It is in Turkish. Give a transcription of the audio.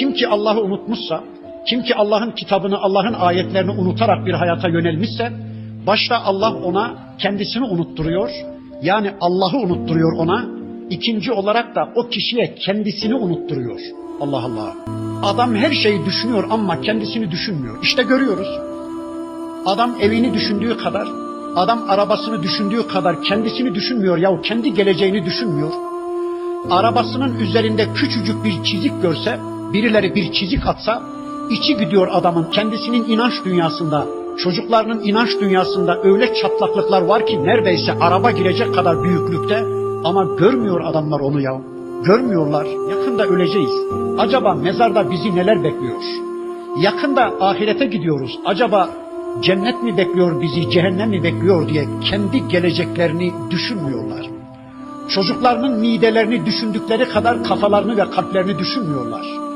Kim ki Allah'ı unutmuşsa, kim ki Allah'ın kitabını, Allah'ın ayetlerini unutarak bir hayata yönelmişse, başta Allah ona kendisini unutturuyor. Yani Allah'ı unutturuyor ona. İkinci olarak da o kişiye kendisini unutturuyor. Allah Allah. Adam her şeyi düşünüyor ama kendisini düşünmüyor. İşte görüyoruz. Adam evini düşündüğü kadar, adam arabasını düşündüğü kadar kendisini düşünmüyor ya kendi geleceğini düşünmüyor. Arabasının üzerinde küçücük bir çizik görse, birileri bir çizik atsa, içi gidiyor adamın kendisinin inanç dünyasında, çocuklarının inanç dünyasında öyle çatlaklıklar var ki neredeyse araba girecek kadar büyüklükte ama görmüyor adamlar onu ya. Görmüyorlar. Yakında öleceğiz. Acaba mezarda bizi neler bekliyor? Yakında ahirete gidiyoruz. Acaba cennet mi bekliyor bizi, cehennem mi bekliyor diye kendi geleceklerini düşünmüyorlar. Çocuklarının midelerini düşündükleri kadar kafalarını ve kalplerini düşünmüyorlar.